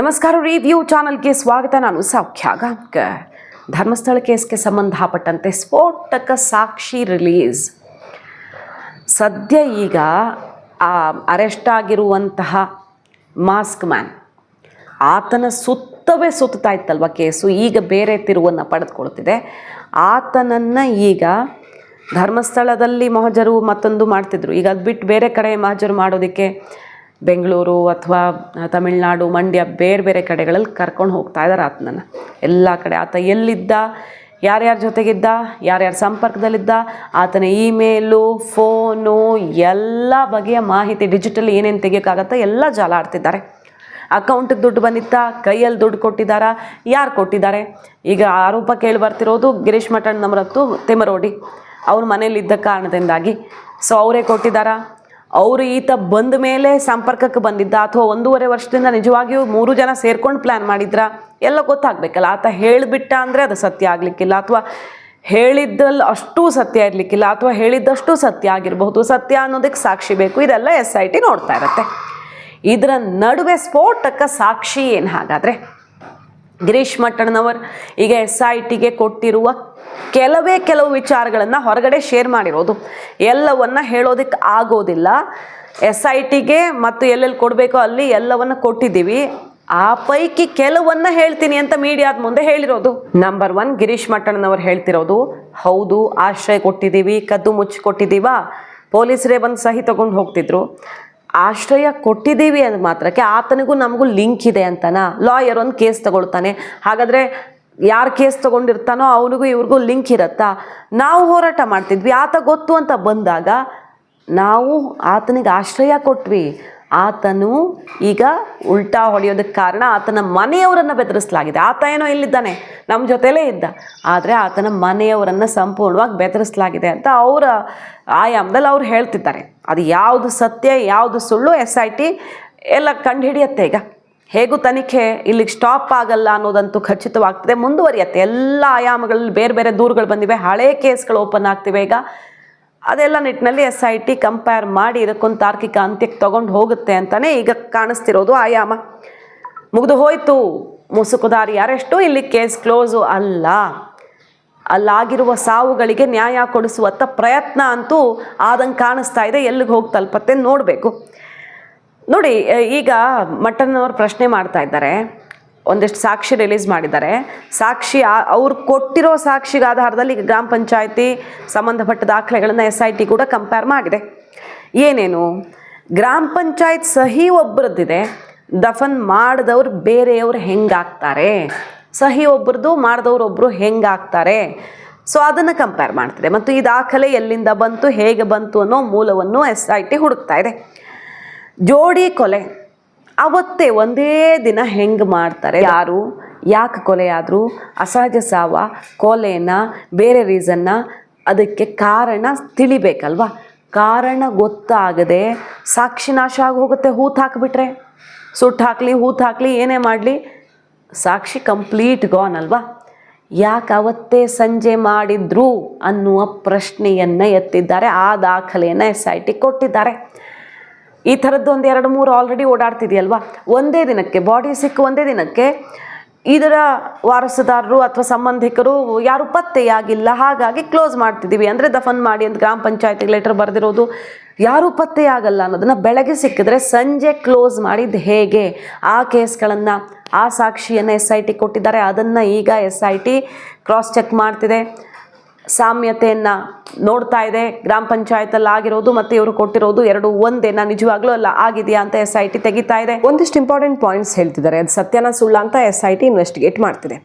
ನಮಸ್ಕಾರ ರಿವ್ಯೂ ಚಾನಲ್ಗೆ ಸ್ವಾಗತ. ನಾನು ಸೌಖ್ಯ ಗಾಂವ್ಕರ್ ಧರ್ಮಸ್ಥಳ ಕೇಸ್ಗೆ ಸಂಬಂಧಪಟ್ಟಂತೆ ಸ್ಫೋಟಕ ಸಾಕ್ಷಿ ರಿಲೀಸ್. ಸದ್ಯ ಈಗ ಅರೆಸ್ಟ್ ಆಗಿರುವಂತಹ ಮಾಸ್ಕ್ ಮ್ಯಾನ್. ಆತನ ಸುತ್ತವೇ ಸುತ್ತಾ ಇತ್ತಲ್ವ ಕೇಸು? ಈಗ ಬೇರೆ ತಿರುವನ್ನು ಪಡೆದುಕೊಳ್ತಿದೆ. ಆತನನ್ನು ಈಗ ಧರ್ಮಸ್ಥಳದಲ್ಲಿ ಮಹಜರು ಮತ್ತೊಂದು ಮಾಡ್ತಿದ್ರು. ಈಗ ಅದು ಬಿಟ್ಟು ಬೇರೆ ಕಡೆ ಮಹಜರು ಮಾಡೋದಕ್ಕೆ ಬೆಂಗಳೂರು ಅಥವಾ ತಮಿಳ್ನಾಡು, ಮಂಡ್ಯ ಬೇರೆ ಬೇರೆ ಕಡೆಗಳಲ್ಲಿ ಕರ್ಕೊಂಡು ಹೋಗ್ತಾ ಇದ್ದಾರೆ ಆತನನ್ನು. ಎಲ್ಲ ಕಡೆ ಆತ ಎಲ್ಲಿದ್ದ ಯಾರ್ಯಾರ ಜೊತೆಗಿದ್ದ ಯಾರ್ಯಾರ ಸಂಪರ್ಕದಲ್ಲಿದ್ದ, ಆತನ ಇಮೇಲು, ಫೋನು, ಎಲ್ಲ ಬಗೆಯ ಮಾಹಿತಿ ಡಿಜಿಟಲ್ ಏನೇನು ತೆಗಿಯೋಕ್ಕಾಗತ್ತೆ ಎಲ್ಲ ಜಾಲ ಆಡ್ತಿದ್ದಾರೆ ಅಕೌಂಟಿಗೆ ದುಡ್ಡು ಬಂದಿತ್ತಾ, ಕೈಯಲ್ಲಿ ದುಡ್ಡು ಕೊಟ್ಟಿದ್ದಾರಾ, ಯಾರು ಕೊಟ್ಟಿದ್ದಾರೆ? ಈಗ ಆರೋಪ ಕೇಳಿ ಬರ್ತಿರೋದು ಗಿರೀಶ್ ಮಠಣ್ ತೆಮರೋಡಿ ತಿಮರೋಡಿ ಅವ್ರ ಮನೇಲಿದ್ದ ಕಾರಣದಿಂದಾಗಿ. ಸೊ ಅವರೇ ಕೊಟ್ಟಿದ್ದಾರಾ? ಅವರು ಈತ ಬಂದ ಮೇಲೆ ಸಂಪರ್ಕಕ್ಕೆ ಬಂದಿದ್ದ ಅಥವಾ ಒಂದೂವರೆ ವರ್ಷದಿಂದ ನಿಜವಾಗಿಯೂ ಮೂರು ಜನ ಸೇರ್ಕೊಂಡು ಪ್ಲ್ಯಾನ್ ಮಾಡಿದ್ರ, ಎಲ್ಲ ಗೊತ್ತಾಗಬೇಕಲ್ಲ. ಆತ ಹೇಳಿಬಿಟ್ಟ ಅಂದರೆ ಅದು ಸತ್ಯ ಆಗಲಿಕ್ಕಿಲ್ಲ ಅಥವಾ ಹೇಳಿದ್ದಲ್ಲಿ ಅಷ್ಟೂ ಸತ್ಯ ಇರಲಿಕ್ಕಿಲ್ಲ ಅಥವಾ ಹೇಳಿದ್ದಷ್ಟು ಸತ್ಯ ಆಗಿರಬಹುದು. ಸತ್ಯ ಅನ್ನೋದಕ್ಕೆ ಸಾಕ್ಷಿ ಬೇಕು. ಇದೆಲ್ಲ ಎಸ್ ಐ ಟಿ ನೋಡ್ತಾ ಇರತ್ತೆ. ಇದರ ನಡುವೆ ಸ್ಫೋಟಕ್ಕೆ ಸಾಕ್ಷಿ ಏನು ಹಾಗಾದರೆ? ಗಿರೀಶ್ ಮಟ್ಟಣ್ಣನವರು ಈಗ ಎಸ್ ಐ ಟಿಗೆ ಕೊಟ್ಟಿರುವ ಕೆಲವೇ ಕೆಲವು ವಿಚಾರಗಳನ್ನು ಹೊರಗಡೆ ಶೇರ್ ಮಾಡಿರೋದು. ಎಲ್ಲವನ್ನ ಹೇಳೋದಕ್ಕೆ ಆಗೋದಿಲ್ಲ. ಎಸ್ ಐ ಟಿಗೆ ಮತ್ತು ಎಲ್ಲೆಲ್ಲಿ ಕೊಡಬೇಕೋ ಅಲ್ಲಿ ಎಲ್ಲವನ್ನು ಕೊಟ್ಟಿದ್ದೀವಿ. ಆ ಪೈಕಿ ಕೆಲವನ್ನ ಹೇಳ್ತೀನಿ ಅಂತ ಮೀಡಿಯಾದ ಮುಂದೆ ಹೇಳಿರೋದು. ನಂಬರ್ ಒನ್ ಗಿರೀಶ್ ಮಟ್ಟಣ್ಣನವರು ಹೇಳ್ತಿರೋದು, ಹೌದು, ಆಶ್ರಯ ಕೊಟ್ಟಿದ್ದೀವಿ, ಕದ್ದು ಮುಚ್ಚಿ ಕೊಟ್ಟಿದ್ದೀವಾ ಪೊಲೀಸರೇ ಬಂದು ಸಹಿ ತಗೊಂಡು ಹೋಗ್ತಿದ್ರು. ಆಶ್ರಯ ಕೊಟ್ಟಿದ್ದೀವಿ ಅಂದ ಮಾತ್ರಕ್ಕೆ ಆತನಿಗೂ ನಮಗೂ ಲಿಂಕ್ ಇದೆ ಅಂತನಾ? ಲಾಯರ್ ಒಂದು ಕೇಸ್ ತಗೊಳ್ತಾನೆ. ಹಾಗಾದರೆ ಯಾರು ಕೇಸ್ ತಗೊಂಡಿರ್ತಾನೋ ಅವನಿಗೂ ಇವ್ರಿಗೂ ಲಿಂಕ್ ಇರತ್ತಾ? ನಾವು ಹೋರಾಟ ಮಾಡ್ತಿದ್ವಿ. ಆತ ಗೊತ್ತು ಅಂತ ಬಂದಾಗ ನಾವು ಆತನಿಗೆ ಆಶ್ರಯ ಕೊಟ್ವಿ. ಆತನು ಈಗ ಉಲ್ಟಾ ಹೊಡೆಯೋದಕ್ಕೆ ಕಾರಣ ಆತನ ಮನೆಯವರನ್ನು ಬೆದರಿಸಲಾಗಿದೆ. ಆತ ಏನೋ ಇಲ್ಲಿದ್ದಾನೆ, ನಮ್ಮ ಜೊತೆಲೇ ಇದ್ದ. ಆದರೆ ಆತನ ಮನೆಯವರನ್ನು ಸಂಪೂರ್ಣವಾಗಿ ಬೆದರಿಸಲಾಗಿದೆ ಅಂತ ಅವರ ಆಯಾಮದಲ್ಲಿ ಅವ್ರು ಹೇಳ್ತಿದ್ದಾರೆ. ಅದು ಯಾವುದು ಸತ್ಯ, ಯಾವುದು ಸುಳ್ಳು, ಎಸ್ ಐ ಟಿ ಎಲ್ಲ ಕಂಡುಹಿಡಿಯತ್ತೆ ಈಗ. ಹೇಗೂ ತನಿಖೆ ಇಲ್ಲಿಗೆ ಸ್ಟಾಪ್ ಆಗಲ್ಲ ಅನ್ನೋದಂತೂ ಖಚಿತವಾಗ್ತದೆ. ಮುಂದುವರಿಯತ್ತೆ. ಎಲ್ಲ ಆಯಾಮಗಳಲ್ಲಿ ಬೇರೆ ಬೇರೆ ದೂರುಗಳು ಬಂದಿವೆ. ಹಳೆ ಕೇಸ್ಗಳು ಓಪನ್ ಆಗ್ತಿವೆ ಈಗ. ಅದೆಲ್ಲ ನಿಟ್ಟಿನಲ್ಲಿ ಎಸ್ ಐ ಟಿ ಕಂಪೇರ್ ಮಾಡಿ ಇದಕ್ಕೊಂದು ತಾರ್ಕಿಕ ಅಂತ್ಯಕ್ಕೆ ತಗೊಂಡು ಹೋಗುತ್ತೆ ಅಂತಲೇ ಈಗ ಕಾಣಿಸ್ತಿರೋದು ಆಯಾಮ ಮುಗಿದು ಹೋಯ್ತು. ಮುಸುಕುದಾರಿ ಅರೆಸ್ಟು ಇಲ್ಲಿ ಕೇಸ್ ಕ್ಲೋಸು ಅಲ್ಲ. ಅಲ್ಲಾಗಿರುವ ಸಾವುಗಳಿಗೆ ನ್ಯಾಯ ಕೊಡಿಸುವತ್ತ ಪ್ರಯತ್ನ ಅಂತೂ ಆದಂಗೆ ಕಾಣಿಸ್ತಾ ಇದೆ. ಎಲ್ಲಿಗೆ ಹೋಗಿ ತಲುಪತ್ತೆ ನೋಡಬೇಕು. ನೋಡಿ, ಈಗ ಮಟ್ಟನ್ನವ್ರು ಪ್ರಶ್ನೆ ಮಾಡ್ತಾ ಇದ್ದಾರೆ. ಒಂದಿಷ್ಟು ಸಾಕ್ಷಿ ರಿಲೀಸ್ ಮಾಡಿದ್ದಾರೆ. ಸಾಕ್ಷಿ ಅವ್ರು ಕೊಟ್ಟಿರೋ ಸಾಕ್ಷಿಗೆ ಆಧಾರದಲ್ಲಿ ಈಗ ಗ್ರಾಮ ಪಂಚಾಯತಿ ಸಂಬಂಧಪಟ್ಟ ದಾಖಲೆಗಳನ್ನು ಎಸ್ ಐ ಟಿ ಕೂಡ ಕಂಪೇರ್ ಮಾಡಿದೆ. ಏನೇನು? ಗ್ರಾಮ ಪಂಚಾಯತ್ ಸಹಿ ಒಬ್ಬರದ್ದಿದೆ ದಫನ್ ಮಾಡಿದವ್ರು ಬೇರೆಯವ್ರು ಹೆಂಗಾಗ್ತಾರೆ? ಸಹಿ ಒಬ್ರದ್ದು, ಮಾಡಿದವ್ರು ಒಬ್ಬರು ಹೆಂಗಾಗ್ತಾರೆ? ಸೊ ಅದನ್ನು ಕಂಪೇರ್ ಮಾಡ್ತಿದೆ. ಮತ್ತು ಈ ದಾಖಲೆ ಎಲ್ಲಿಂದ ಬಂತು, ಹೇಗೆ ಬಂತು ಅನ್ನೋ ಮೂಲವನ್ನು ಎಸ್ ಐ ಟಿ ಹುಡುಕ್ತಾ ಇದೆ. ಜೋಡಿ ಕೊಲೆ. ಅವತ್ತೇ ಒಂದೇ ದಿನ ಹೆಂಗೆ ಮಾಡ್ತಾರೆ? ಯಾರು? ಯಾಕೆ ಕೊಲೆ ಆದರು? ಅಸಹಜ ಸಾವ ಕೊಲೆನ ಬೇರೆ ರೀಸನ್ನ ಅದಕ್ಕೆ ಕಾರಣ ತಿಳಿಬೇಕಲ್ವಾ? ಕಾರಣ ಗೊತ್ತಾಗದೆ ಸಾಕ್ಷಿ ನಾಶ ಆಗಿ ಹೋಗುತ್ತೆ ಹೂತು ಹಾಕಿಬಿಟ್ರೆ. ಸುಟ್ಟು ಹಾಕಲಿ ಹೂತು ಹಾಕಲಿ ಏನೇ ಮಾಡಲಿ ಸಾಕ್ಷಿ ಕಂಪ್ಲೀಟ್ ಗಾನ್ ಅಲ್ವಾ? ಯಾಕೆ ಅವತ್ತೇ ಸಂಜೆ ಮಾಡಿದ್ರು ಅನ್ನುವ ಪ್ರಶ್ನೆಯನ್ನು ಎತ್ತಿದ್ದಾರೆ ಆ ದಾಖಲೆಯನ್ನು ಎಸ್ ಐ ಟಿ ಕೊಟ್ಟಿದ್ದಾರೆ. ಈ ಥರದ್ದು ಒಂದು ಎರಡು ಮೂರು ಆಲ್ರೆಡಿ ಓಡಾಡ್ತಿದೆಯಲ್ವಾ? ಒಂದೇ ದಿನಕ್ಕೆ ಬಾಡಿ ಸಿಕ್ಕ ಒಂದೇ ದಿನಕ್ಕೆ ಇದರ ವಾರಸುದಾರರು ಅಥವಾ ಸಂಬಂಧಿಕರು ಯಾರು ಪತ್ತೆಯಾಗಿಲ್ಲ ಹಾಗಾಗಿ ಕ್ಲೋಸ್ ಮಾಡ್ತಿದ್ದೀವಿ. ಅಂದರೆ ದಫನ್ ಮಾಡಿ ಅಂತ ಗ್ರಾಮ ಪಂಚಾಯತಿಗೆ ಲೆಟರ್ ಬರೆದಿರೋದು, ಯಾರೂ ಪತ್ತೆಯಾಗಲ್ಲ ಅನ್ನೋದನ್ನು ಬೆಳಗ್ಗೆ ಸಿಕ್ಕಿದ್ರೆ ಸಂಜೆ ಕ್ಲೋಸ್ ಮಾಡಿದ್ದು ಹೇಗೆ? ಆ ಕೇಸ್ಗಳನ್ನು ಆ ಸಾಕ್ಷಿಯನ್ನು ಎಸ್ ಐ ಟಿ ಕೊಟ್ಟಿದ್ದಾರೆ. ಅದನ್ನು ಈಗ S I T cross check ಮಾಡ್ತಿದೆ. ಸಾಮ್ಯತೆಯನ್ನು ನೋಡ್ತಾ ಇದೆ. ಗ್ರಾಮ ಪಂಚಾಯತಲ್ಲಿ ಆಗಿರೋದು ಮತ್ತು ಇವರು ಕೊಟ್ಟಿರೋದು ಎರಡು ಒಂದೇನ ನಿಜವಾಗ್ಲೂ ಅಲ್ಲ, ಆಗಿದೆಯಾ ಅಂತ ಎಸ್ ಐ ಟಿ ತೆಗಿತಾ ಇದೆ. ಒಂದಿಷ್ಟು ಇಂಪಾರ್ಟೆಂಟ್ ಪಾಯಿಂಟ್ಸ್ ಹೇಳ್ತಿದ್ದಾರೆ. ಅದು ಸತ್ಯನ ಸುಳ್ಳ ಅಂತ ಎಸ್ ಐ ಟಿ ಇನ್ವೆಸ್ಟಿಗೇಟ್ ಮಾಡ್ತಿದೆ.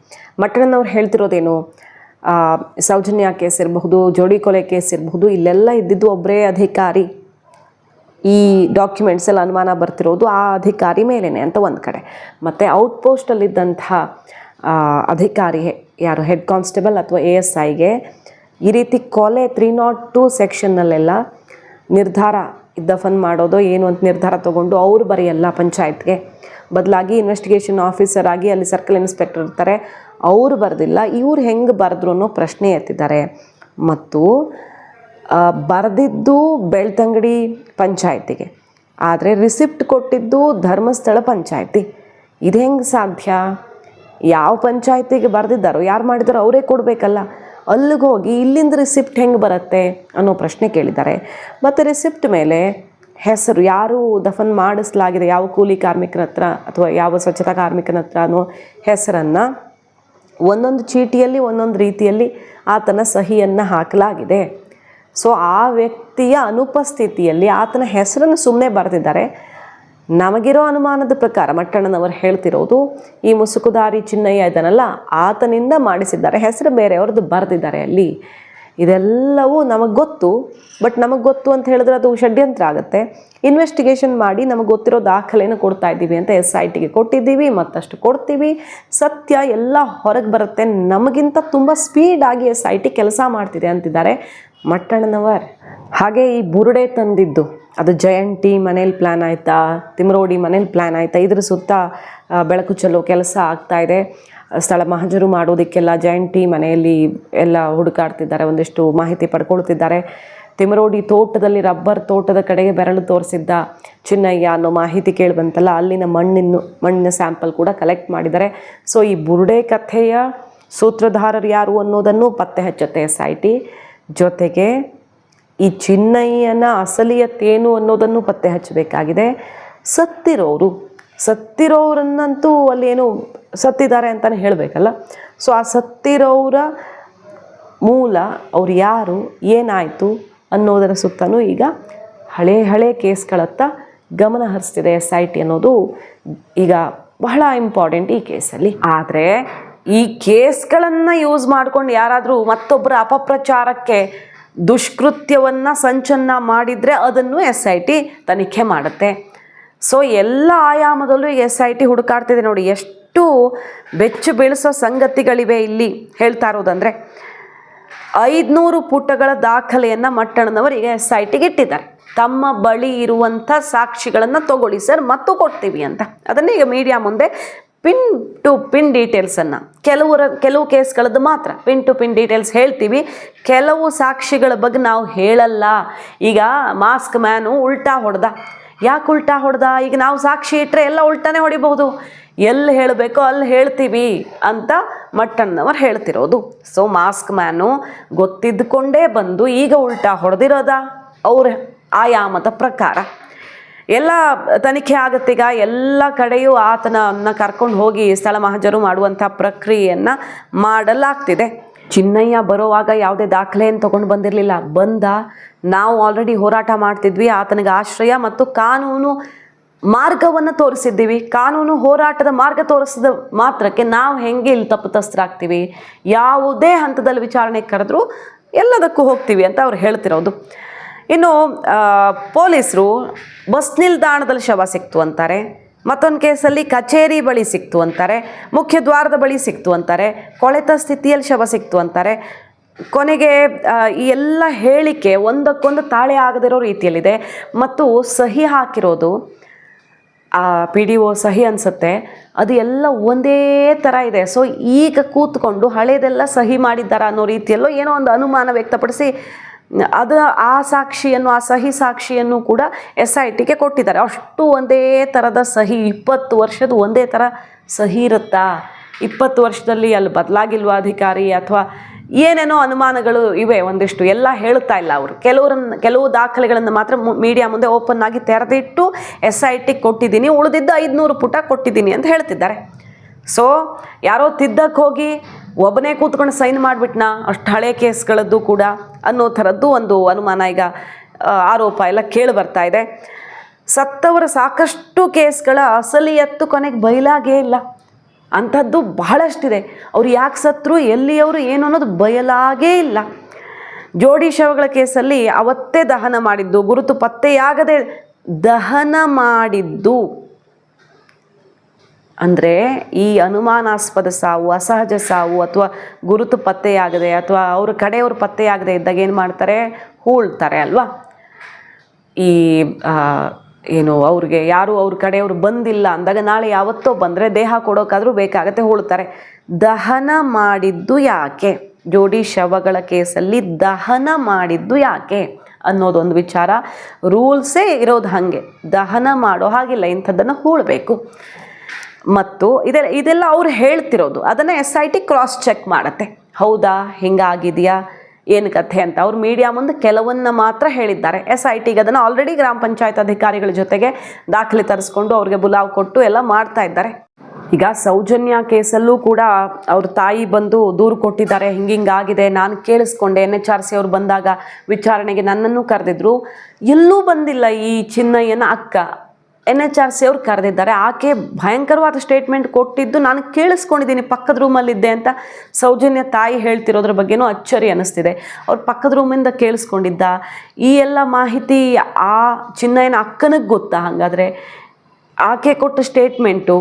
ಮಟ್ಟಣ್ಣನವ್ರು ಹೇಳ್ತಿರೋದೇನು ಸೌಜನ್ಯ ಕೇಸ್ ಇರಬಹುದು, ಜೋಡಿ ಕೊಲೆ ಕೇಸ್ ಇರಬಹುದು, ಇಲ್ಲೆಲ್ಲ ಇದ್ದಿದ್ದು ಒಬ್ಬರೇ ಅಧಿಕಾರಿ. ಈ ಡಾಕ್ಯುಮೆಂಟ್ಸ್ ಎಲ್ಲ ಅನುಮಾನ ಬರ್ತಿರೋದು ಆ ಅಧಿಕಾರಿ ಮೇಲೇನೆ ಅಂತ ಒಂದು ಕಡೆ. ಮತ್ತು ಔಟ್ಪೋಸ್ಟಲ್ಲಿದ್ದಂಥ ಅಧಿಕಾರಿ ಯಾರು ಹೆಡ್ ಕಾನ್ಸ್ಟೇಬಲ್ ಅಥವಾ ಎ ಎಸ್ ಐಗೆ ಈ ರೀತಿ ಕೊಲೆ ತ್ರೀ ನಾಟ್ ಟು ಸೆಕ್ಷನ್ನಲ್ಲೆಲ್ಲ ನಿರ್ಧಾರ ದಫನ್ ಮಾಡೋದು, ಏನು ಅಂತ ನಿರ್ಧಾರ ತೊಗೊಂಡು ಅವರು ಬರೆಯಲ್ಲ ಪಂಚಾಯತ್ಗೆ. ಬದಲಾಗಿ ಇನ್ವೆಸ್ಟಿಗೇಷನ್ ಆಫೀಸರ್ ಆಗಿ ಅಲ್ಲಿ ಸರ್ಕಲ್ ಇನ್ಸ್ಪೆಕ್ಟರ್ ಇರ್ತಾರೆ, ಅವರು ಬರೆದಿಲ್ಲ, ಇವ್ರು ಹೆಂಗೆ ಬರೆದ್ರು ಅನ್ನೋ ಪ್ರಶ್ನೆ ಎತ್ತಿದ್ದಾರೆ. ಮತ್ತು ಬರೆದಿದ್ದು ಬೆಳ್ತಂಗಡಿ ಪಂಚಾಯತಿಗೆ, ಆದರೆ ರಿಸಿಪ್ಟ್ ಕೊಟ್ಟಿದ್ದು ಧರ್ಮಸ್ಥಳ ಪಂಚಾಯತಿ. ಇದು ಹೆಂಗೆ ಸಾಧ್ಯ? ಯಾವ ಪಂಚಾಯತಿಗೆ ಬರೆದಿದ್ದಾರೋ, ಯಾರು ಮಾಡಿದಾರೋ ಅವರೇ ಕೊಡಬೇಕಲ್ಲ. ಅಲ್ಲಿಗೆ ಹೋಗಿ ಇಲ್ಲಿಂದ ರಿಸಿಪ್ಟ್ ಹೆಂಗೆ ಬರುತ್ತೆ ಅನ್ನೋ ಪ್ರಶ್ನೆ ಕೇಳಿದ್ದಾರೆ. ಮತ್ತು ರಿಸಿಪ್ಟ್ ಮೇಲೆ ಹೆಸರು, ಯಾರು ದಫನ್ ಮಾಡಿಸಲಾಗಿದೆ, ಯಾವ ಕೂಲಿ ಕಾರ್ಮಿಕರ ಹತ್ರ ಅಥವಾ ಯಾವ ಸ್ವಚ್ಛತಾ ಕಾರ್ಮಿಕನ ಹತ್ರ ಅನ್ನೋ ಹೆಸರನ್ನು ಒಂದೊಂದು ಚೀಟಿಯಲ್ಲಿ, ಒಂದೊಂದು ರೀತಿಯಲ್ಲಿ ಆತನ ಸಹಿಯನ್ನು ಹಾಕಲಾಗಿದೆ. ಸೊ ಆ ವ್ಯಕ್ತಿಯ ಅನುಪಸ್ಥಿತಿಯಲ್ಲಿ ಆತನ ಹೆಸರನ್ನು ಸುಮ್ಮನೆ ಬರೆದಿದ್ದಾರೆ. ನಮಗಿರೋ ಅನುಮಾನದ ಪ್ರಕಾರ ಮಟ್ಟಣ್ಣನವರು ಹೇಳ್ತಿರೋದು, ಈ ಮುಸುಕುದಾರಿ ಚಿನ್ನಯ್ಯ ಇದನ್ನಲ್ಲ ಆತನಿಂದ ಮಾಡಿಸಿದ್ದಾರೆ, ಹೆಸರು ಬೇರೆಯವ್ರದ್ದು ಬರೆದಿದ್ದಾರೆ ಅಲ್ಲಿ. ಇದೆಲ್ಲವೂ ನಮಗೆ ಗೊತ್ತು, ಬಟ್ ನಮಗೆ ಗೊತ್ತು ಅಂತ ಹೇಳಿದ್ರೆ ಅದು ಷಡ್ಯಂತ್ರ ಆಗುತ್ತೆ. ಇನ್ವೆಸ್ಟಿಗೇಷನ್ ಮಾಡಿ ನಮಗೆ ಗೊತ್ತಿರೋ ದಾಖಲೆಯನ್ನು ಕೊಡ್ತಾ ಇದ್ದೀವಿ ಅಂತ ಎಸ್ ಐ ಟಿಗೆ ಕೊಟ್ಟಿದ್ದೀವಿ, ಮತ್ತಷ್ಟು ಕೊಡ್ತೀವಿ. ಸತ್ಯ ಎಲ್ಲ ಹೊರಗೆ ಬರುತ್ತೆ. ನಮಗಿಂತ ತುಂಬ ಸ್ಪೀಡಾಗಿ ಎಸ್ ಐ ಟಿ ಕೆಲಸ ಮಾಡ್ತಿದೆ ಅಂತಿದ್ದಾರೆ ಮಟ್ಟಣ್ಣನವರ್. ಹಾಗೆ ಈ ಬುರುಡೆ ತಂದಿದ್ದು. ಅದು ಜಯಂತಿ ಮನೇಲಿ ಪ್ಲ್ಯಾನ್ ಆಯಿತಾ, ತಿಮ್ರೋಡಿ ಮನೇಲಿ ಪ್ಲ್ಯಾನ್ ಆಯಿತಾ, ಇದ್ರ ಸುತ್ತ ಬೆಳಕು ಚಲೋ ಕೆಲಸ ಆಗ್ತಾ ಇದೆ. ಸ್ಥಳ ಮಹಜರು ಮಾಡೋದಕ್ಕೆಲ್ಲ ಜಯಂತಿ ಮನೆಯಲ್ಲಿ ಎಲ್ಲ ಹುಡುಕಾಡ್ತಿದ್ದಾರೆ, ಒಂದಿಷ್ಟು ಮಾಹಿತಿ ಪಡ್ಕೊಳ್ತಿದ್ದಾರೆ. ತಿಮರೋಡಿ ತೋಟದಲ್ಲಿ ರಬ್ಬರ್ ತೋಟದ ಕಡೆಗೆ ಬೆರಳು ತೋರಿಸಿದ್ದ ಚಿನ್ನಯ್ಯ ಅನ್ನೋ ಮಾಹಿತಿ ಕೇಳಿ ಬಂತಲ್ಲ ಅಲ್ಲಿನ ಮಣ್ಣಿನ ಮಣ್ಣಿನ ಸ್ಯಾಂಪಲ್ ಕೂಡ ಕಲೆಕ್ಟ್ ಮಾಡಿದ್ದಾರೆ. ಸೊ ಈ ಬುರುಡೆ ಕಥೆಯ ಸೂತ್ರಧಾರರು ಯಾರು ಅನ್ನೋದನ್ನು ಪತ್ತೆ ಹಚ್ಚುತ್ತೆ ಎಸ್ ಜೊತೆಗೆ ಈ ಚಿನ್ನಯ್ಯನ ಅಸಲಿಯತ್ತೇನು ಅನ್ನೋದನ್ನು ಪತ್ತೆ ಹಚ್ಚಬೇಕಾಗಿದೆ. ಸತ್ತಿರೋರು, ಸತ್ತಿರೋರನ್ನಂತೂ ಅಲ್ಲಿ ಏನು ಸತ್ತಿದ್ದಾರೆ ಅಂತಲೇ ಹೇಳಬೇಕಲ್ಲ? ಸೊ ಆ ಸತ್ತಿರೋರ ಮೂಲ ಅವ್ರು ಯಾರು, ಏನಾಯಿತು ಅನ್ನೋದರ ಸುತ್ತಲೂ ಈಗ ಹಳೆ ಹಳೆ ಕೇಸ್ಗಳತ್ತ ಗಮನ ಹರಿಸ್ತಿದೆ ಎಸ್ ಐ ಟಿ ಅನ್ನೋದು. ಈಗ ಬಹಳ ಇಂಪಾರ್ಟೆಂಟ್ ಈ ಕೇಸಲ್ಲಿ. ಆದರೆ ಈ ಕೇಸ್ಗಳನ್ನು ಯೂಸ್ ಮಾಡಿಕೊಂಡು ಯಾರಾದರೂ ಮತ್ತೊಬ್ಬರ ಅಪಪ್ರಚಾರಕ್ಕೆ ದುಷ್ಕೃತ್ಯವನ್ನು ಸಂಚನ್ನ ಮಾಡಿದರೆ ಅದನ್ನು ಎಸ್ ಐ ಟಿ ತನಿಖೆ ಮಾಡುತ್ತೆ. ಸೊ ಎಲ್ಲ ಆಯಾಮದಲ್ಲೂ ಎಸ್ ಐ ಟಿ ಹುಡುಕಾಡ್ತಿದೆ ನೋಡಿ, ಎಷ್ಟು ಬೆಚ್ಚು ಬೀಳಿಸೋ ಸಂಗತಿಗಳಿವೆ ಇಲ್ಲಿ ಹೇಳ್ತಾ ಇರೋದಂದರೆ, ಐದುನೂರು ಪುಟಗಳ ದಾಖಲೆಯನ್ನು ಮಟ್ಟಣ್ಣನವರು ಈಗ ಎಸ್ ಐ ಟಿಗೆ ಇಟ್ಟಿದ್ದಾರೆ. ತಮ್ಮ ಬಳಿ ಇರುವಂಥ ಸಾಕ್ಷಿಗಳನ್ನು ತಗೊಳ್ಳಿ ಸರ್, ಮತ್ತು ಕೊಡ್ತೀವಿ ಅಂತ. ಅದನ್ನೇ ಈಗ ಮೀಡಿಯಾ ಮುಂದೆ ಪಿನ್ ಟು ಪಿನ್ ಡೀಟೇಲ್ಸನ್ನು. ಕೆಲವರ, ಕೆಲವು ಕೇಸ್ಗಳದ್ದು ಮಾತ್ರ. ಪಿನ್ ಟು ಪಿನ್ ಡೀಟೇಲ್ಸ್ ಹೇಳ್ತೀವಿ. ಕೆಲವು ಸಾಕ್ಷಿಗಳ ಬಗ್ಗೆ ನಾವು ಹೇಳಲ್ಲ. ಈಗ ಮಾಸ್ಕ್ ಮ್ಯಾನು ಉಲ್ಟಾ ಹೊಡೆದ. ಯಾಕೆ ಉಲ್ಟಾ ಹೊಡೆದ? ಈಗ ನಾವು ಸಾಕ್ಷಿ ಇಟ್ಟರೆ ಎಲ್ಲ ಉಲ್ಟಾನೇ ಹೊಡಿಬಹುದು. ಎಲ್ಲಿ ಹೇಳಬೇಕೋ ಅಲ್ಲಿ ಹೇಳ್ತೀವಿ ಅಂತ ಮಟ್ಟಣ್ಣವರು ಹೇಳ್ತಿರೋದು. ಸೊ ಮಾಸ್ಕ್ ಮ್ಯಾನು ಗೊತ್ತಿದ್ದುಕೊಂಡೇ ಬಂದು ಈಗ ಉಲ್ಟಾ ಹೊಡೆದಿರೋದ? ಅವ್ರ ಆಯಾಮದ ಪ್ರಕಾರ. ಎಲ್ಲ ತನಿಖೆ ಆಗತ್ತೀಗ ಎಲ್ಲ ಕಡೆಯೂ ಆತನನ್ನು ಕರ್ಕೊಂಡು ಹೋಗಿ ಸ್ಥಳ ಮಹಜರು ಮಾಡುವಂಥ ಪ್ರಕ್ರಿಯೆಯನ್ನು ಮಾಡಲಾಗ್ತಿದೆ. ಚಿನ್ನಯ್ಯ ಬರೋವಾಗ ಯಾವುದೇ ದಾಖಲೆಯನ್ನು ತಗೊಂಡು ಬಂದಿರಲಿಲ್ಲ. ಬಂದ ನಾವು ಆಲ್ರೆಡಿ ಹೋರಾಟ ಮಾಡ್ತಿದ್ವಿ. ಆತನಿಗೆ ಆಶ್ರಯ ಮತ್ತು ಕಾನೂನು ಮಾರ್ಗವನ್ನು ತೋರಿಸಿದ್ದೀವಿ. ಕಾನೂನು ಹೋರಾಟದ ಮಾರ್ಗ ತೋರಿಸಿದ ಮಾತ್ರಕ್ಕೆ ನಾವು ಹೆಂಗೆ ಇಲ್ಲಿ ತಪ್ಪಿತಸ್ಥರಾಗ್ತೀವಿ? ಯಾವುದೇ ಹಂತದಲ್ಲಿ ವಿಚಾರಣೆ ಕರೆದ್ರೂ ಎಲ್ಲದಕ್ಕೂ ಹೋಗ್ತೀವಿ ಅಂತ ಅವ್ರು ಹೇಳ್ತಿರೋದು. ಇನ್ನು ಪೊಲೀಸರು ಬಸ್ ನಿಲ್ದಾಣದಲ್ಲಿ ಶವ ಸಿಕ್ತು ಅಂತಾರೆ, ಮತ್ತೊಂದು ಕೇಸಲ್ಲಿ ಕಚೇರಿ ಬಳಿ ಸಿಕ್ತು ಅಂತಾರೆ, ಮುಖ್ಯ ದ್ವಾರದ ಬಳಿ ಸಿಕ್ತು ಅಂತಾರೆ, ಕೊಳೆತ ಸ್ಥಿತಿಯಲ್ಲಿ ಶವ ಸಿಕ್ತು ಅಂತಾರೆ. ಕೊನೆಗೆ ಈ ಎಲ್ಲ ಹೇಳಿಕೆ ಒಂದಕ್ಕೊಂದು ತಾಳೆ ಆಗದಿರೋ ರೀತಿಯಲ್ಲಿದೆ. ಮತ್ತು ಸಹಿ ಹಾಕಿರೋದು, ಆ, ಪಿ ಡಿ ಒ ಸಹಿ ಅನಿಸುತ್ತೆ. ಅದು ಎಲ್ಲ ಒಂದೇ ಥರ ಇದೆ. ಸೊ ಈಗ ಕೂತ್ಕೊಂಡು ಹಳೆಯದೆಲ್ಲ ಸಹಿ ಮಾಡಿದ್ದಾರೆ ಅನ್ನೋ ರೀತಿಯಲ್ಲೋ ಏನೋ ಒಂದು ಅನುಮಾನ ವ್ಯಕ್ತಪಡಿಸಿ ಅದು ಆ ಸಾಕ್ಷಿಯನ್ನು, ಆ ಸಹಿ ಸಾಕ್ಷಿಯನ್ನು ಕೂಡ ಎಸ್ ಐ ಟಿಗೆ ಕೊಟ್ಟಿದ್ದಾರೆ. ಅಷ್ಟು ಒಂದೇ ಥರದ ಸಹಿ, ಇಪ್ಪತ್ತು ವರ್ಷದ ಒಂದೇ ಥರ ಸಹಿ ಇರುತ್ತಾ? ಇಪ್ಪತ್ತು ವರ್ಷದಲ್ಲಿ ಅಲ್ಲಿ ಬದಲಾಗಿಲ್ವಾ ಅಧಿಕಾರಿ? ಅಥವಾ ಏನೇನೋ ಅನುಮಾನಗಳು ಇವೆ ಒಂದಿಷ್ಟು? ಎಲ್ಲ ಹೇಳ್ತಾ ಇಲ್ಲ ಅವರು. ಕೆಲವರನ್ನು ಕೆಲವು ದಾಖಲೆಗಳನ್ನು ಮಾತ್ರ ಮೀಡಿಯಾ ಮುಂದೆ ಓಪನ್ ಆಗಿ ತೆರೆದಿಟ್ಟು ಎಸ್ ಐ ಟಿ ಕೊಟ್ಟಿದ್ದೀನಿ. ಉಳಿದಿದ್ದು ಐದುನೂರು ಪುಟ ಕೊಟ್ಟಿದ್ದೀನಿ ಅಂತ ಹೇಳ್ತಿದ್ದಾರೆ. ಸೊ ಯಾರೋ ತಿದ್ದಕ್ಕೆ ಹೋಗಿ ಒಬ್ಬನೇ ಕೂತ್ಕೊಂಡು ಸೈನ್ ಮಾಡಿಬಿಟ್ನಾ? ಅಷ್ಟು ಹಳೆ ಕೇಸ್ಗಳದ್ದು ಕೂಡ ಅನ್ನೋ ಥರದ್ದು ಒಂದು ಅನುಮಾನ ಈಗ ಆರೋಪ ಎಲ್ಲ ಕೇಳಿ ಬರ್ತಾ ಇದೆ. ಸತ್ತವರ ಸಾಕಷ್ಟು ಕೇಸ್ಗಳ ಅಸಲಿಯತ್ತು ಕೊನೆಗೆ ಬಯಲಾಗೇ ಇಲ್ಲ. ಅಂಥದ್ದು ಬಹಳಷ್ಟಿದೆ. ಅವ್ರು ಯಾಕೆ ಸತ್ರು, ಎಲ್ಲಿಯವರು ಏನು ಅನ್ನೋದು ಬಯಲಾಗೇ ಇಲ್ಲ. ಜೋಡಿ ಶವಗಳ ಕೇಸಲ್ಲಿ ಅವತ್ತೇ ದಹನ ಮಾಡಿದ್ದು, ಗುರುತು ಪತ್ತೆಯಾಗದೆ ದಹನ ಮಾಡಿದ್ದು. ಅಂದರೆ ಈ ಅನುಮಾನಾಸ್ಪದ ಸಾವು, ಅಸಹಜ ಸಾವು ಅಥವಾ ಗುರುತು ಪತ್ತೆಯಾಗದೆ ಅಥವಾ ಅವ್ರ ಕಡೆಯವ್ರ ಪತ್ತೆಯಾಗದೆ ಇದ್ದಾಗ ಏನು ಮಾಡ್ತಾರೆ? ಹೂಳ್ತಾರೆ ಅಲ್ವಾ? ಈ ಏನು ಅವ್ರಿಗೆ ಯಾರು ಅವ್ರ ಕಡೆಯವರು ಬಂದಿಲ್ಲ ಅಂದಾಗ ನಾಳೆ ಯಾವತ್ತೋ ಬಂದರೆ ದೇಹ ಕೊಡೋಕ್ಕಾದರೂ ಬೇಕಾಗತ್ತೆ ಹೂಳ್ತಾರೆ. ದಹನ ಮಾಡಿದ್ದು ಯಾಕೆ? ಜೋಡಿ ಶವಗಳ ಕೇಸಲ್ಲಿ ದಹನ ಮಾಡಿದ್ದು ಯಾಕೆ? ಅನ್ನೋದೊಂದು ವಿಚಾರ. ರೂಲ್ಸೇ ಇರೋದು ಹಾಗೆ. ದಹನ ಮಾಡೋ ಹಾಗಿಲ್ಲ, ಇಂಥದ್ದನ್ನು ಹೂಳಬೇಕು. ಮತ್ತು ಇದೆಲ್ಲ ಇದೆಲ್ಲ ಅವ್ರು ಹೇಳ್ತಿರೋದು. ಅದನ್ನು S I T cross check ಮಾಡುತ್ತೆ. ಹೌದಾ? ಹಿಂಗಾಗಿದೆಯಾ? ಏನು ಕಥೆ ಅಂತ. ಅವ್ರು ಮೀಡಿಯಾ ಮುಂದೆ ಕೆಲವನ್ನ ಮಾತ್ರ ಹೇಳಿದ್ದಾರೆ. ಎಸ್ ಐ ಟಿಗೆ ಅದನ್ನು ಆಲ್ರೆಡಿ ಗ್ರಾಮ ಪಂಚಾಯತ್ ಅಧಿಕಾರಿಗಳ ಜೊತೆಗೆ ದಾಖಲೆ ತರಿಸ್ಕೊಂಡು ಅವ್ರಿಗೆ ಬುಲಾವ್ ಕೊಟ್ಟು ಎಲ್ಲ ಮಾಡ್ತಾ ಇದ್ದಾರೆ. ಈಗ ಸೌಜನ್ಯ ಕೇಸಲ್ಲೂ ಕೂಡ ಅವ್ರ ತಾಯಿ ಬಂದು ದೂರು ಕೊಟ್ಟಿದ್ದಾರೆ. ಹಿಂಗಿಂಗಾಗಿದೆ. ನಾನು ಕೇಳಿಸ್ಕೊಂಡೆ. ಎನ್ ಎಚ್ ಆರ್ ಸಿ ಅವ್ರು ಬಂದಾಗ ವಿಚಾರಣೆಗೆ ನನ್ನನ್ನು ಕರೆದಿದ್ರು. ಎಲ್ಲೂ ಬಂದಿಲ್ಲ ಈ ಚಿನ್ನಯ್ಯನ ಅಕ್ಕ. ಎನ್ ಎಚ್ ಆರ್ ಸಿ ಅವ್ರು ಕರೆದಿದ್ದಾರೆ. ಆಕೆ ಭಯಂಕರವಾದ ಸ್ಟೇಟ್ಮೆಂಟ್ ಕೊಟ್ಟಿದ್ದು ನಾನು ಕೇಳಿಸ್ಕೊಂಡಿದ್ದೀನಿ. ಪಕ್ಕದ ರೂಮಲ್ಲಿದ್ದೆ ಅಂತ ಸೌಜನ್ಯ ತಾಯಿ ಹೇಳ್ತಿರೋದ್ರ ಬಗ್ಗೆನೂ ಅಚ್ಚರಿ ಅನ್ನಿಸ್ತಿದೆ ಅವ್ರು ಪಕ್ಕದ ರೂಮಿಂದ ಕೇಳಿಸ್ಕೊಂಡಿದ್ದ. ಈ ಎಲ್ಲ ಮಾಹಿತಿ ಆ ಚಿನ್ನಯ್ಯನ ಅಕ್ಕನಿಗೆ ಗೊತ್ತಾ? ಹಾಗಾದರೆ ಆಕೆ ಕೊಟ್ಟ ಸ್ಟೇಟ್ಮೆಂಟು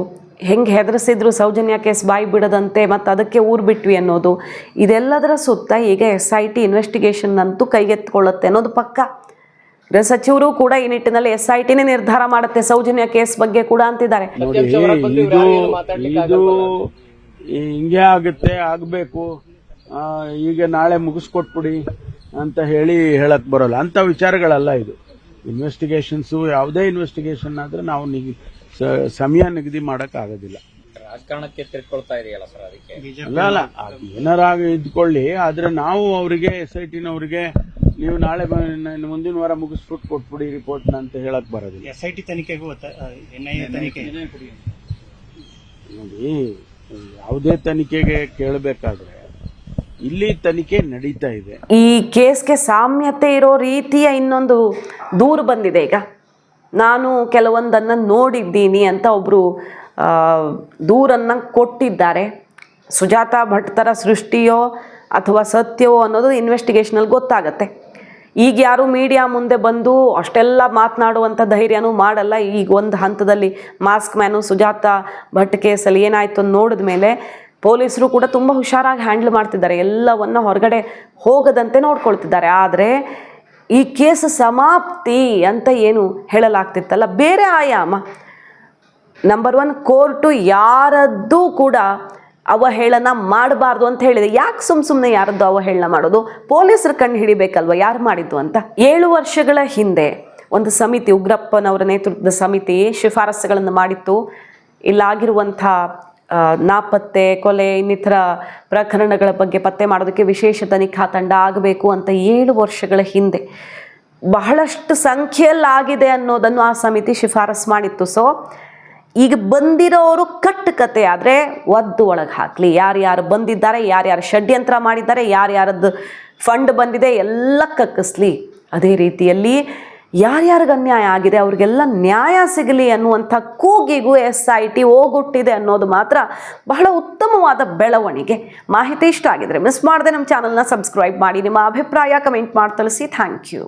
ಹೆಂಗೆ ಹೆದರಿಸಿದ್ರು ಸೌಜನ್ಯ ಕೇಸ್ ಬಾಯಿ ಬಿಡದಂತೆ ಮತ್ತು ಅದಕ್ಕೆ ಊರು ಬಿಟ್ವಿ ಅನ್ನೋದು. ಇದೆಲ್ಲದರ ಸುತ್ತ ಈಗ ಎಸ್ ಐ ಟಿ ಇನ್ವೆಸ್ಟಿಗೇಷನ್ ಅಂತೂ ಕೈಗೆತ್ಕೊಳ್ಳುತ್ತೆ ಅನ್ನೋದು ಪಕ್ಕ. ಸಚಿವರು ಕೂಡ ಈ ನಿಟ್ಟಿನಲ್ಲಿ ಎಸ್ ಐ ಟಿನೇ ನಿರ್ಧಾರ ಮಾಡುತ್ತೆ. ಸೌಜನ್ಯ ಕೇಸ್ ಬಗ್ಗೆ ಕೂಡ ಅಂತಿದ್ದಾರೆ. ಇದು ಹಿಂಗೆ ಆಗುತ್ತೆ ಆಗ್ಬೇಕು. ಈಗ ನಾಳೆ ಮುಗಿಸ್ಕೊಟ್ಬಿಡಿ ಅಂತ ಹೇಳಿ ಹೇಳಕ್ ಬರೋಲ್ಲ. ಅಂತ ವಿಚಾರಗಳಲ್ಲ ಇದು. ಇನ್ವೆಸ್ಟಿಗೇಷನ್ಸ್ ಯಾವುದೇ ಇನ್ವೆಸ್ಟಿಗೇಷನ್ ಆದ್ರೆ ನಾವು ನಿಗ್ ಸಮಯ ನಿಗದಿ ಮಾಡಕ್ ಆಗೋದಿಲ್ಲ. ರಾಜಕಾರಣಕ್ಕೆ ತಿಳ್ಕೊಳ್ತಾ ಇದೆಯಲ್ಲ ಸರ್ ಅದಕ್ಕೆ? ಅಲ್ಲ ಅಲ್ಲ ಏನಾರ ಏನಾರಾಗ ಇದ್ಕೊಳ್ಳಿ. ಆದ್ರೆ ನಾವು ಅವರಿಗೆ ಎಸ್ ಐ ಟಿನವರಿಗೆ ನೀವು ನಾಳೆ ಬ- ಮುಂದಿನ ವಾರ ಮುಗಿಸ್ಬಿಟ್ಟು ಕೊಟ್ಬಿಡಿ ರಿಪೋರ್ಟ್ ಅಂತ ಹೇಳಕ್ ಬರೋದಿಲ್ಲ. ಎಸ್ ಐ ಟಿ ತನಿಖೆಗೂ ತನಿಖೆ? ನೋಡಿ ಯಾವುದೇ ತನಿಖೆಗೆ ಕೇಳಬೇಕಾದ್ರೆ ಇಲ್ಲಿ ತನಿಖೆ ನಡೀತಾ ಇದೆ. ಈ ಕೇಸ್ಗೆ ಸಾಮ್ಯತೆ ಇರೋ ರೀತಿಯ ಇನ್ನೊಂದು ದೂರು ಬಂದಿದೆ ಈಗ. ನಾನು ಕೆಲವೊಂದನ್ನು ನೋಡಿದ್ದೀನಿ ಅಂತ ಒಬ್ಬರು ದೂರನ್ನು ಕೊಟ್ಟಿದ್ದಾರೆ. ಸುಜಾತ ಭಟ್ತರ ಸೃಷ್ಟಿಯೋ ಅಥವಾ ಸತ್ಯವೋ ಅನ್ನೋದು ಇನ್ವೆಸ್ಟಿಗೇಷನಲ್ಲಿ ಗೊತ್ತಾಗತ್ತೆ. ಈಗ ಯಾರು ಮೀಡಿಯಾ ಮುಂದೆ ಬಂದು ಅಷ್ಟೆಲ್ಲ ಮಾತನಾಡುವಂಥ ಧೈರ್ಯನೂ ಮಾಡಲ್ಲ. ಈಗ ಒಂದು ಹಂತದಲ್ಲಿ ಮಾಸ್ಕ್ ಮ್ಯಾನು ಸುಜಾತ ಭಟ್ ಕೇಸಲ್ಲಿ ಏನಾಯಿತು ನೋಡಿದ ಮೇಲೆ ಪೊಲೀಸರು ಕೂಡ ತುಂಬ ಹುಷಾರಾಗಿ ಹ್ಯಾಂಡಲ್ ಮಾಡ್ತಿದ್ದಾರೆ. ಎಲ್ಲವನ್ನು ಹೊರಗಡೆ ಹೋಗದಂತೆ ನೋಡ್ಕೊಳ್ತಿದ್ದಾರೆ. ಆದರೆ ಈ ಕೇಸ್ ಸಮಾಪ್ತಿ ಅಂತ ಏನು ಹೇಳಲಾಗ್ತಿತ್ತಲ್ಲ? ಬೇರೆ ಆಯಾಮ. ನಂಬರ್ ಒನ್ ಕೋರ್ಟು ಯಾರದ್ದೂ ಕೂಡ ಅವಹೇಳನ ಮಾಡಬಾರ್ದು ಅಂತ ಹೇಳಿದೆ. ಯಾಕೆ ಸುಮ್ ಸುಮ್ಮನೆ ಯಾರದ್ದು ಅವಹೇಳನ ಮಾಡೋದು? ಪೊಲೀಸರು ಕಂಡು ಹಿಡಿಬೇಕಲ್ವ, ಯಾರು ಮಾಡಿದ್ದು ಅಂತ? ಏಳು ವರ್ಷಗಳ ಹಿಂದೆ ಒಂದು ಸಮಿತಿ, ಉಗ್ರಪ್ಪನವರ ನೇತೃತ್ವದ ಸಮಿತಿ ಶಿಫಾರಸುಗಳನ್ನು ಮಾಡಿತ್ತು. ಇಲ್ಲಾಗಿರುವಂಥ ನಾಪತ್ತೆ, ಕೊಲೆ, ಇನ್ನಿತರ ಪ್ರಕರಣಗಳ ಬಗ್ಗೆ ಪತ್ತೆ ಮಾಡೋದಕ್ಕೆ ವಿಶೇಷ ತನಿಖಾ ತಂಡ ಆಗಬೇಕು ಅಂತ ಏಳು ವರ್ಷಗಳ ಹಿಂದೆ. ಬಹಳಷ್ಟು ಸಂಖ್ಯೆಯಲ್ಲಾಗಿದೆ ಅನ್ನೋದನ್ನು ಆ ಸಮಿತಿ ಶಿಫಾರಸು ಮಾಡಿತ್ತು. ಸೊ ಈಗ ಬಂದಿರೋರು ಕಟ್ಟು ಕತೆ ಆದರೆ ಒದ್ದು ಒಳಗೆ ಹಾಕಲಿ. ಯಾರ್ಯಾರು ಬಂದಿದ್ದಾರೆ, ಯಾರ್ಯಾರು ಷಡ್ಯಂತ್ರ ಮಾಡಿದ್ದಾರೆ, ಯಾರ್ಯಾರದ್ದು ಫಂಡ್ ಬಂದಿದೆ ಎಲ್ಲ ಕಕ್ಕಿಸ್ಲಿ. ಅದೇ ರೀತಿಯಲ್ಲಿ ಯಾರ್ಯಾರಿಗೆ ಅನ್ಯಾಯ ಆಗಿದೆ, ಅವ್ರಿಗೆಲ್ಲ ನ್ಯಾಯ ಸಿಗಲಿ ಅನ್ನುವಂಥ ಕೂಗಿಗೂ ಎಸ್ ಐ ಟಿ ಹೋಗುಟ್ಟಿದೆ ಅನ್ನೋದು ಮಾತ್ರ ಬಹಳ ಉತ್ತಮವಾದ ಬೆಳವಣಿಗೆ. ಮಾಹಿತಿ ಇಷ್ಟ ಆಗಿದ್ರೆ ಮಿಸ್ ಮಾಡದೆ ನಮ್ಮ ಚಾನಲ್ನ ಸಬ್ಸ್ಕ್ರೈಬ್ ಮಾಡಿ, ನಿಮ್ಮ ಅಭಿಪ್ರಾಯ ಕಮೆಂಟ್ ಮಾಡಿ ತಿಳಿಸಿ. Thank you